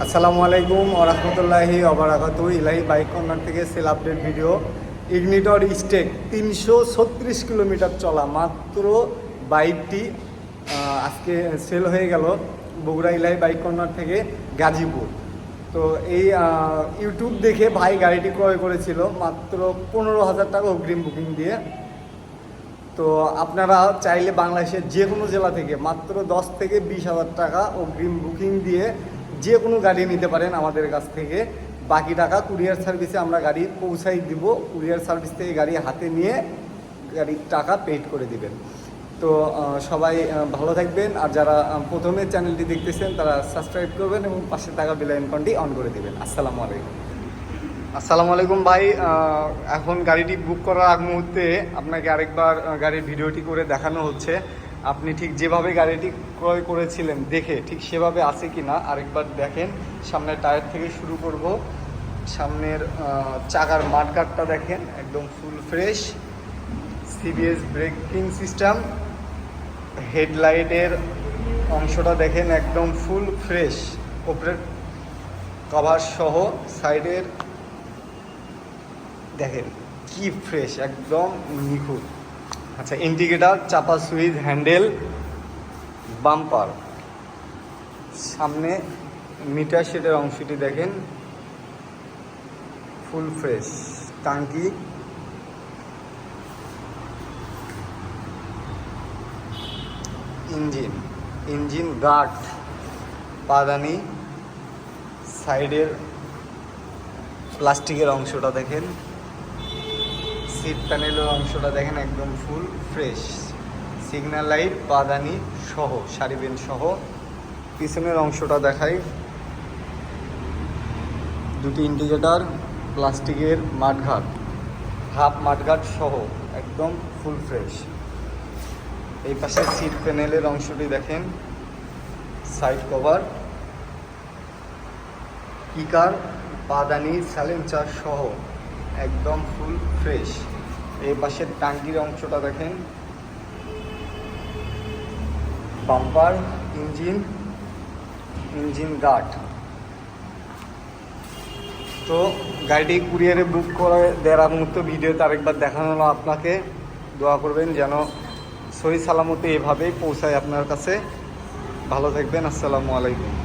আসসালামু আলাইকুম ওরহমতুল্লাহি অবরাকাত ইলাহি বাইক কর্নার থেকে সেল আপডেট ভিডিও। ইগনিটর স্টেক তিনশো ছত্রিশ কিলোমিটার চলা মাত্র বাইকটি আজকে সেল হয়ে গেল বগুড়া ইলাহি বাইক কর্নার থেকে গাজীপুর। তো এই ইউটিউব দেখে ভাই গাড়িটি ক্রয় করেছিল মাত্র পনেরো হাজার টাকা অগ্রিম বুকিং দিয়ে। তো আপনারা চাইলে বাংলাদেশের যে কোনো জেলা থেকে মাত্র দশ থেকে বিশ হাজার টাকা অগ্রিম বুকিং দিয়ে যে কোনো গাড়ি নিতে পারেন আমাদের কাছ থেকে। বাকি টাকা কুরিয়ার সার্ভিসে আমরা গাড়ি পৌঁছাই দিব। কুরিয়ার সার্ভিস থেকে গাড়ি হাতে নিয়ে গাড়ির টাকা পেড করে দিবেন। তো সবাই ভালো থাকবেন। আর যারা প্রথমে চ্যানেলটি দেখতেছেন, তারা সাবস্ক্রাইব করবেন এবং পাশে টাকা বেল আইকনটি অন করে দেবেন। আসসালামু আলাইকুম। আসসালামু আলাইকুম ভাই। এখন গাড়িটি বুক করার আগ মুহূর্তে আপনাকে আরেকবার গাড়ির ভিডিওটি করে দেখানো হচ্ছে। আপনি ঠিক যেভাবে গাড়িটি ক্রয় করেছিলেন দেখে ঠিক সেভাবে আছে কি না আরেকবার দেখেন। সামনের টায়ার থেকে শুরু করব। সামনের চাকার মাঠগাটটা দেখেন, একদম full fresh CBS braking system হেডলাইটের অংশটা দেখেন, একদম ফুল ফ্রেশ ওপরের কভার সহ সাইডের দেখেন, কি ফ্রেশ একদম নিখুঁত। আচ্ছা ইন্ডিকেটার চাপা সুইচ হ্যান্ডেল বাম্পার সামনে মিটার শেডের অংশটি দেখেন। ফুল ফ্রেশ টাঙ্কি ইঞ্জিন ইঞ্জিন গার্ড পাদানি। সাইডের প্লাস্টিকের অংশটা দেখেন। সিট প্যানেলের অংশটা দেখেন একদম ফুল ফ্রেশ। সিগন্যাল লাইট বাদানি সহ সারিবেন সহ। পিছনের অংশটা দেখাই। দুটি ইন্ডিকেটার, প্লাস্টিকের মাঠঘাট। হাফ মাঠঘাট সহ, একদম ফুল ফ্রেশ। এই পাশে সিট প্যানেলের অংশটি দেখেন। Side cover. কিকার পাদানি স্যালেঞ্চার সহ। একদম ফুল ফ্রেশ এই পাশের টাঙ্কির অংশটা দেখেন। বাম্পার ইঞ্জিন ইঞ্জিন গার্ড তো গাড়িটি কুরিয়ারে বুক করে দেওয়ার মুহূর্ত ভিডিওতে আরেকবার দেখানো হলো আপনাকে। দোয়া করবেন যেন সহি সালামতে এভাবেই পৌঁছায় আপনার কাছে। ভালো থাকবেন, আসসালামু আলাইকুম।